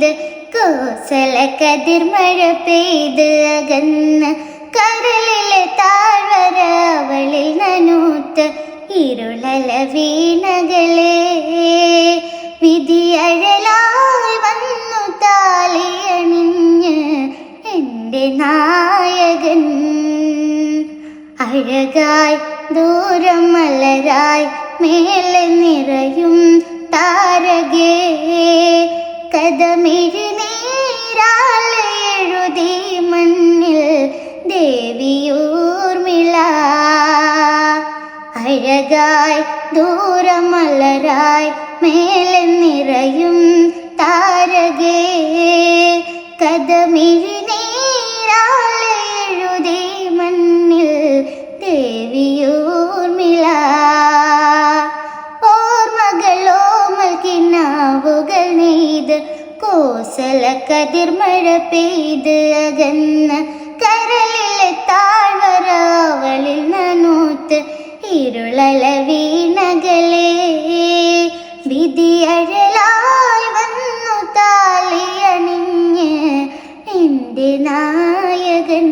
നെയ്ത് കോസല കതിർമഴ പെയ്ത് അകന്ന് കരളിലെ താഴ്വര അവളിൽ നനൂത്ത് ഇരുളല വീണകളെ. വിധിയഴലായി വന്നു താലിയണിഞ്ഞ് എന്റെ നായകൻ. അഴകായി ദൂരം മലരായി മേലെ നിറയും താരകേ. കഥമിഴി ദേവിയൂർമിള അഴകായി ദൂരമലരായി മേലെ നിറയും താരകേ. കഥമിഴി നീരാലെ എഴുതി മണ്ണിൽ ദേവിയൂർമിള ഓർമ്മകളോമൽ കിനാവുകൾ നെയ്ത് കോസല കതിർമഴ പെയ്ത് അകന്ന് ഇരുളല വീണകളെ വിധിയഴലായി വന്നു താലിയണിഞ്ഞ് എന്റെ നായകൻ.